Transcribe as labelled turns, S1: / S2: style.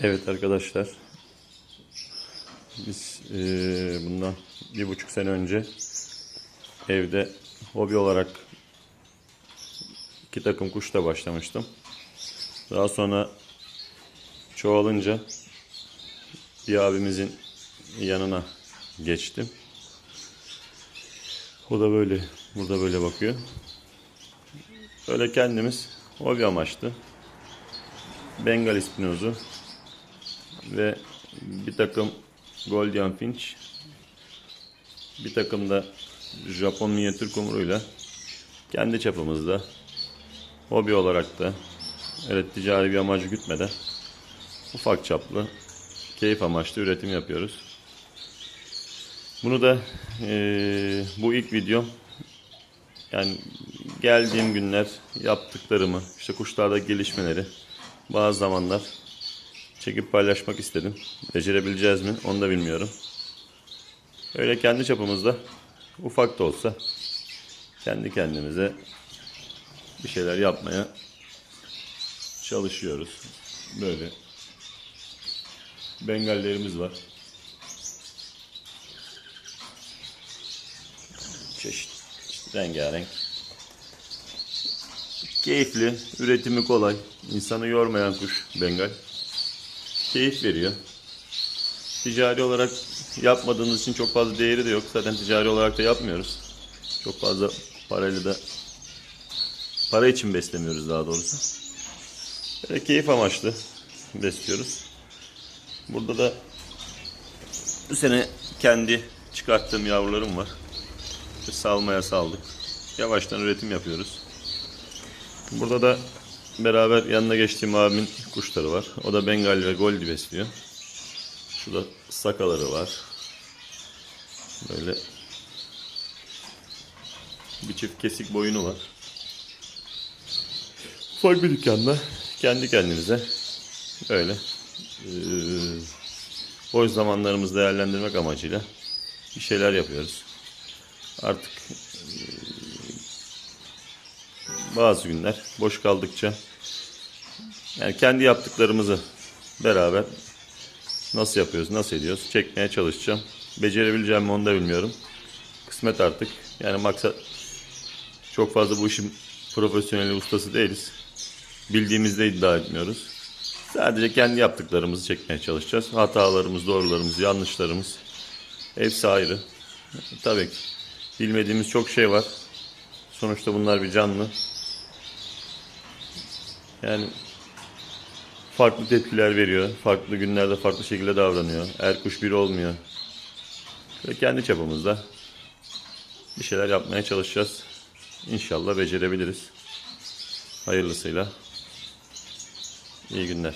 S1: Evet arkadaşlar. Biz eee, bundan bir buçuk sene önce evde hobi olarak iki takım kuşla başlamıştım. Daha sonra çoğalınca bir abimizin yanına geçtim. O da böyle, burada böyle bakıyor. Böyle kendimiz hobi amaçlı Bengal ispinozu ve bir takım Golden Finch bir takım da Japon minyatür kumruyla kendi çapımızda hobi olarak da evet ticari bir amacı gütmeden ufak çaplı keyif amaçlı üretim yapıyoruz. Bunu da eee, bu ilk videom yani geldiğim günler yaptıklarımı işte kuşlarda gelişmeleri bazı zamanlar çekip paylaşmak istedim. Becerebileceğiz mi onu da bilmiyorum. Öyle kendi çapımızda ufak da olsa kendi kendimize bir şeyler yapmaya çalışıyoruz. Böyle bengallerimiz var. Çeşit, rengarenk. Keyifli, üretimi kolay, insanı yormayan kuş bengal. Keyif veriyor. Ticari olarak yapmadığınız için çok fazla değeri de yok. Zaten ticari olarak da yapmıyoruz. Çok fazla parayla da para için beslemiyoruz daha doğrusu. Böyle keyif amaçlı besliyoruz. Burada da bu sene kendi çıkarttığım yavrularım var. Salmaya saldık. Yavaştan üretim yapıyoruz. Burada da beraber yanına geçtiğim abimin kuşları var. O da Bengal ve Goldie besliyor. Şurada sakaları var. Böyle bir çift kesik boyunu var. Ufak bir dükkanda kendi kendimize öyle eee boş zamanlarımızı değerlendirmek amacıyla bir şeyler yapıyoruz. Artık bazı günler boş kaldıkça yani kendi yaptıklarımızı beraber nasıl yapıyoruz, nasıl ediyoruz çekmeye çalışacağım. Becerebileceğim mi onu da bilmiyorum. Kısmet artık. Yani maksat çok fazla bu işin profesyoneli ustası değiliz. Bildiğimizde iddia etmiyoruz. Sadece kendi yaptıklarımızı çekmeye çalışacağız. Hatalarımız, doğrularımız, yanlışlarımız hepsi ayrı. Tabii ki bilmediğimiz çok şey var. Sonuçta bunlar bir canlı. Yani farklı tepkiler veriyor. Farklı günlerde farklı şekilde davranıyor. Her kuş bir olmuyor. Ve kendi çapımızda bir şeyler yapmaya çalışacağız. İnşallah becerebiliriz. Hayırlısıyla. İyi günler.